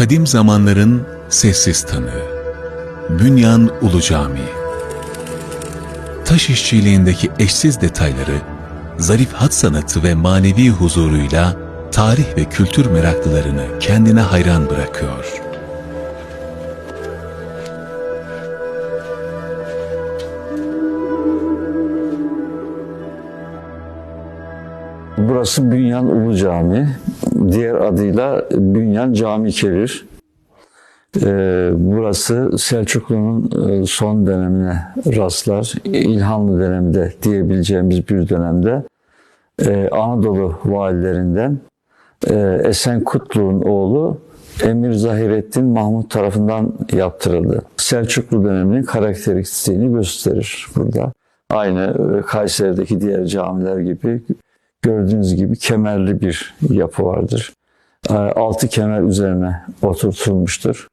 Kadim zamanların sessiz tanığı. Bünyan Ulu Camii. Taş işçiliğindeki eşsiz detayları, zarif hat sanatı ve manevi huzuruyla tarih ve kültür meraklılarını kendine hayran bırakıyor. Burası Bünyan Ulu Camii. Diğer adıyla Bünyan Cami Kebir. Ee, burası Selçuklu'nun e, son dönemine rastlar. İlhanlı döneminde diyebileceğimiz bir dönemde e, Anadolu valilerinden e, Esen Kutlu'nun oğlu Emir Zahirettin Mahmut tarafından yaptırıldı. Selçuklu döneminin karakteristiğini gösterir burada. Aynı Kayseri'deki diğer camiler gibi gördüğünüz gibi kemerli bir yapı vardır. E, Altı kemer üzerine oturtulmuştur.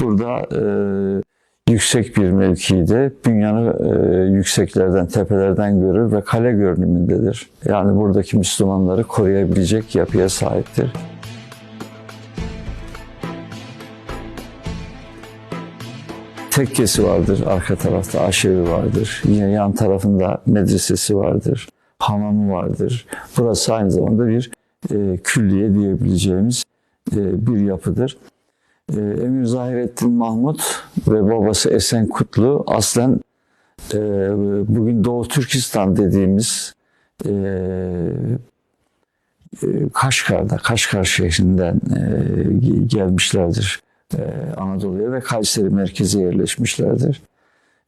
Burada e, yüksek bir mevkide dünyanı e, yükseklerden, tepelerden görür ve kale görünümündedir. Yani buradaki Müslümanları koruyabilecek yapıya sahiptir. Tekkesi vardır arka tarafta, aşevi vardır. Yine yan tarafında medresesi vardır, hamamı vardır. Burası aynı zamanda bir e, külliye diyebileceğimiz e, bir yapıdır. E, Emir Zahirettin Mahmut ve babası Esen Kutlu aslen e, bugün Doğu Türkistan dediğimiz e, e, Kaşgar'da, Kaşgar şehrinden e, gelmişlerdir e, Anadolu'ya ve Kayseri merkeze yerleşmişlerdir.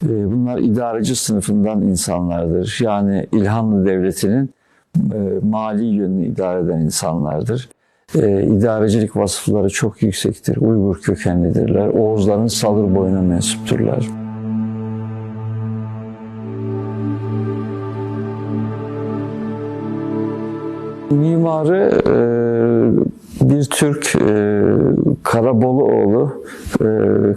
E, bunlar idareci sınıfından insanlardır. Yani İlhanlı Devleti'nin e, mali yönünü idare eden insanlardır. E, idarecilik vasıfları çok yüksektir. Uygur kökenlidirler. Oğuzların salır boyuna mensupturlar. Mimarı e, bir Türk e, Karaboluoğlu e,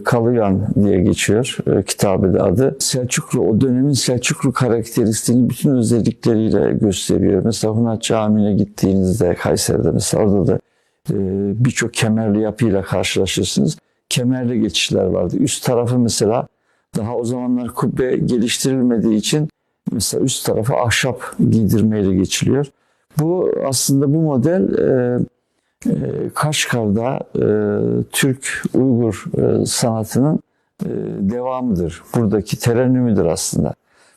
Kalıyan diye geçiyor e, kitabede adı. Selçuklu o dönemin Selçuklu karakteristiğini bütün özellikleriyle gösteriyor. Mesela Hunat Camii'ne gittiğinizde Kayseri'de mesela orada da e, birçok kemerli yapıyla karşılaşırsınız. Kemerli geçişler vardı. Üst tarafı mesela daha o zamanlar kubbe geliştirilmediği için mesela üst tarafı ahşap giydirmeyle geçiliyor. Bu aslında bu model e, Kaşgar'da e, Türk Uygur e, sanatının e, devamıdır. Buradaki terennümüdür aslında.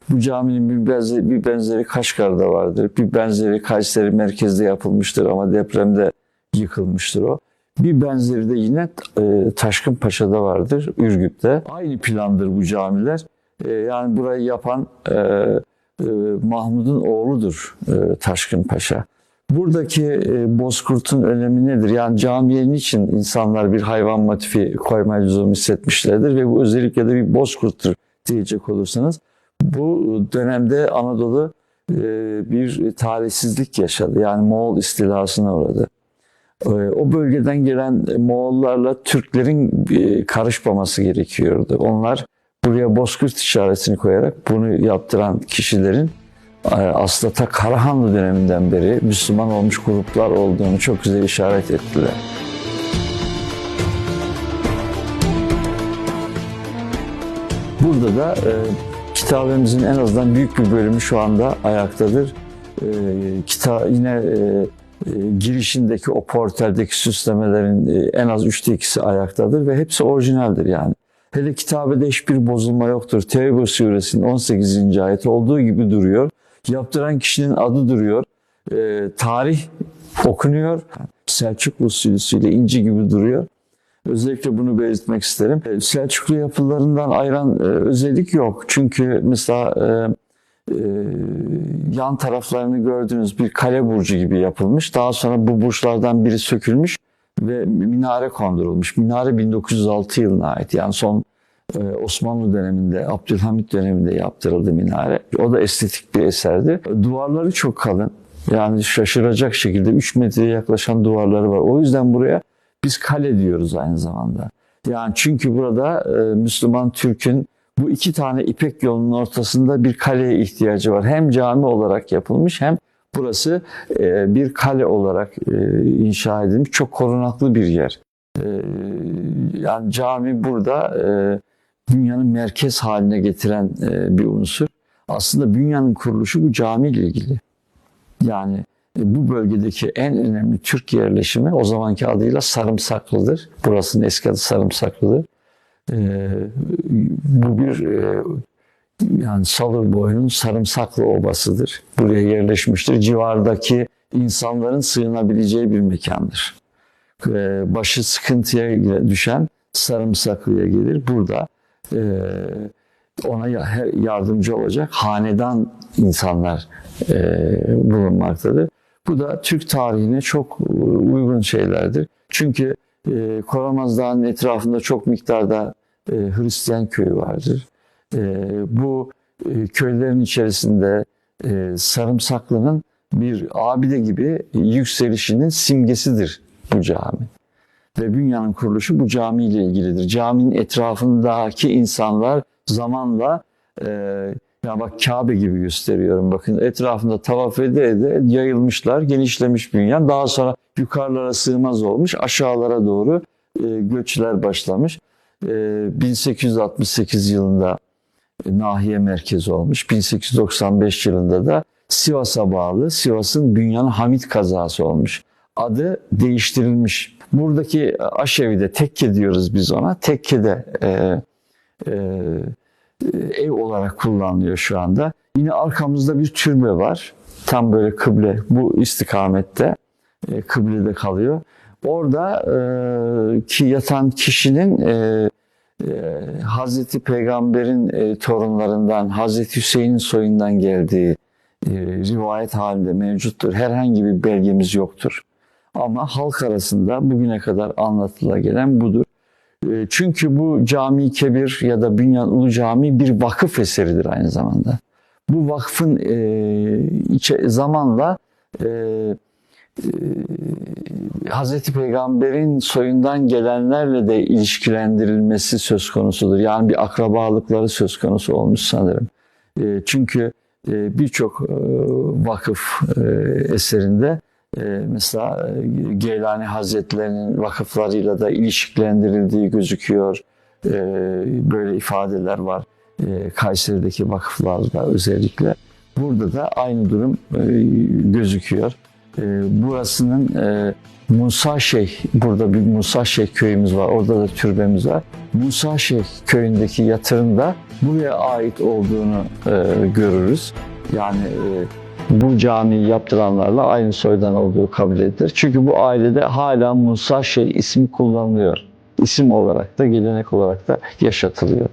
Bu caminin bir benzeri, bir benzeri Kaşgar'da vardır. Bir benzeri Kayseri merkezde yapılmıştır ama depremde yıkılmıştır o. Bir benzeri de yine e, Taşkınpaşa'da vardır, Ürgüp'te. Aynı plandır bu camiler. Yani burayı yapan Mahmud'un oğludur e, Taşkın Paşa. Buradaki e, bozkurtun önemi nedir? Yani camiye niçin insanlar bir hayvan motifi koyma lüzumu hissetmişlerdir ve bu özellikle de bir bozkurttur diyecek olursanız. Bu dönemde Anadolu e, bir talihsizlik yaşadı. Yani Moğol istilasına uğradı. E, O bölgeden gelen Moğollarla Türklerin karışmaması gerekiyordu. Onlar buraya bozkurt işaretini koyarak bunu yaptıran kişilerin aslında ta Karahanlı döneminden beri Müslüman olmuş gruplar olduğunu çok güzel işaret ettiler. Burada da e, kitabemizin en azından büyük bir bölümü şu anda ayaktadır. E, kita yine e, e, girişindeki o portaldeki süslemelerin e, en az üçte ikisi ayaktadır ve hepsi orijinaldir yani. Hele kitabede hiçbir bozulma yoktur. Tevbe suresinin 18. ayeti olduğu gibi duruyor. Yaptıran kişinin adı duruyor. E, tarih okunuyor. Selçuklu usulüyle inci gibi duruyor. Özellikle bunu belirtmek isterim. E, Selçuklu yapılarından ayıran e, özellik yok. Çünkü mesela e, e, yan taraflarını gördüğünüz bir kale burcu gibi yapılmış. Daha sonra bu burçlardan biri sökülmüş ve minare kondurulmuş. Minare 1906 yılına ait. Yani son Osmanlı döneminde, Abdülhamit döneminde yaptırıldı minare. O da estetik bir eserdi. Duvarları çok kalın. Yani şaşıracak şekilde 3 metreye yaklaşan duvarları var. O yüzden buraya biz kale diyoruz aynı zamanda. Yani çünkü burada e, Müslüman Türk'ün bu iki tane İpek yolunun ortasında bir kaleye ihtiyacı var. Hem cami olarak yapılmış hem burası e, bir kale olarak e, inşa edilmiş. Çok korunaklı bir yer. E, yani cami burada e, dünyanın merkez haline getiren e, bir unsur. Aslında dünyanın kuruluşu bu camiyle ilgili. Yani e, bu bölgedeki en önemli Türk yerleşimi o zamanki adıyla Sarımsaklı'dır. Burasının eski adı Sarımsaklı'dır. E, bu bir yani Salırboy'un Sarımsaklı Obası'dır. Buraya yerleşmiştir. Civardaki insanların sığınabileceği bir mekandır. Başı sıkıntıya düşen Sarımsaklı'ya gelir. Burada ona ya- yardımcı olacak hanedan insanlar e, bulunmaktadır. Bu da Türk tarihine çok e, uygun şeylerdir. Çünkü e, Koramaz Dağı'nın etrafında çok miktarda Hristiyan köyü vardır. Bu köylerin içerisinde Sarımsaklı'nın bir abide gibi yükselişinin simgesidir bu cami. Ve Bünya'nın kuruluşu bu camiyle ilgilidir. Caminin etrafındaki insanlar zamanla e, ya bak Kabe gibi gösteriyorum. Bakın etrafında tavaf ede ede yayılmışlar, genişlemiş Bünyan. Daha sonra yukarılara sığmaz olmuş, aşağılara doğru e, göçler başlamış. E, 1868 yılında nahiye merkezi olmuş. 1895 yılında da Sivas'a bağlı Sivas'ın Bünyan Hamit kazası olmuş. Adı değiştirilmiş. Buradaki aşevide tekke diyoruz biz ona. Tekke'de e, e, ev olarak kullanılıyor şu anda. Yine arkamızda bir türbe var. Tam böyle kıble bu istikamette e, kıblede kalıyor. Orada e, ki yatan kişinin e, e, Hazreti Peygamber'in e, torunlarından Hazreti Hüseyin'in soyundan geldiği e, rivayet halinde mevcuttur. Herhangi bir belgemiz yoktur. Ama halk arasında bugüne kadar anlatıla gelen budur. E, Çünkü bu Cami Kebir ya da Bünyan Ulu Cami bir vakıf eseridir aynı zamanda. Bu vakfın e, zamanla e, e, Hazreti Peygamber'in soyundan gelenlerle de ilişkilendirilmesi söz konusudur. Yani bir akrabalıkları söz konusu olmuş sanırım. E, çünkü birçok vakıf eserinde e, mesela e, Geylani Hazretlerinin vakıflarıyla da ilişkilendirildiği gözüküyor. E, böyle ifadeler var. E, Kayseri'deki vakıflarda özellikle. Burada da aynı durum e, gözüküyor. E, burasının e, Musa Şeyh, burada bir Musa Şeyh köyümüz var. Orada da türbemiz var. Musa Şeyh köyündeki yatırım da buraya ait olduğunu e, görürüz. Yani e, bu camiyi yaptıranlarla aynı soydan olduğu kabul edilir. Çünkü bu ailede hala Musa Şeyh ismi kullanılıyor. İsim olarak da gelenek olarak da yaşatılıyor.